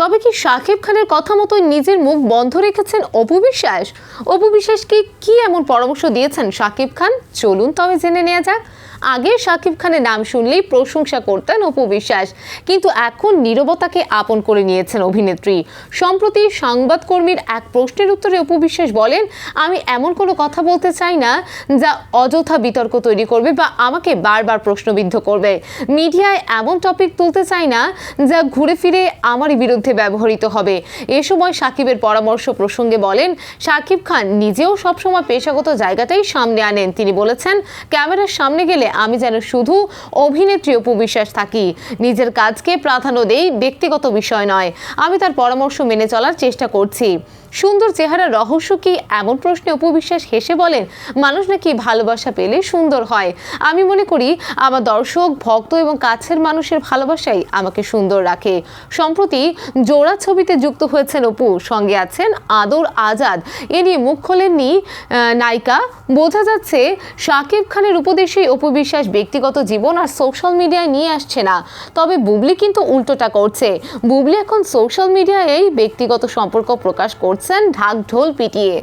তবে কি শাকিব খানের কথা মতোই নিজের মুখ বন্ধ রেখেছেন অপু বিশ্বাস? অপু বিশ্বাসকে কি এমন পরামর্শ দিয়েছেন শাকিব খান? চলুন তবে জেনে নেওয়া যাক। আগে শাকিব খানের নাম শুনলেই প্রশংসা করতেন অপু বিশ্বাস, কিন্তু এখন নীরবতাকে আপন করে নিয়েছেন অভিনেত্রী। সম্প্রতি সংবাদকর্মীর এক প্রশ্নের উত্তরে অপু বিশ্বাস বলেন, আমি এমন কোনো কথা বলতে চাই না যা অযথা বিতর্ক তৈরি করবে বা আমাকে বারবার প্রশ্নবিদ্ধ করবে। মিডিয়ায় এমন টপিক তুলতে চাই না যা ঘুরে ফিরে আমারই বিরুদ্ধে ব্যবহৃত হবে। এ সময় সাকিবের পরামর্শ প্রসঙ্গে বলেন, সাকিব খান নিজেও সবসময় পেশাগত জায়গাটাই সামনে আনেন। তিনি বলেছেন, ক্যামেরার সামনে গেলে আমি যেন শুধু অভিনেত্রী অপু বিশ্বাস থাকি। নিজের কাজকে প্রাধান্য দেই ব্যক্তিগত বিষয় নয়। আমি তার পরামর্শ মেনে চলার চেষ্টা করছি। সুন্দর চেহারা রহস্য কি এমন প্রশ্নে উপবিশ্বাস হেসে বলেন, মানুষ নাকি ভালোবাসা পেলে সুন্দর হয়। আমি মনে করি, আমার দর্শক, ভক্ত এবং কাছের মানুষের ভালোবাসাই আমাকে সুন্দর রাখে। সম্প্রতি জোড়া ছবিতে যুক্ত হয়েছেন অপু, সঙ্গে আছেন আদর আজাদ। এ নিয়ে মুখ খোলেননি নায়িকা। বোঝা যাচ্ছে, শাকিব খানের উপদেশেই অপু বিশ্বাস ব্যক্তিগত জীবন আর সোশ্যাল মিডিয়ায় নিয়ে আসছে না। তবে বুবলি কিন্তু উল্টোটা করছে। বুবলি এখন সোশ্যাল মিডিয়ায় ব্যক্তিগত সম্পর্ক প্রকাশ করছেন ঢাক ঢোল পিটিয়ে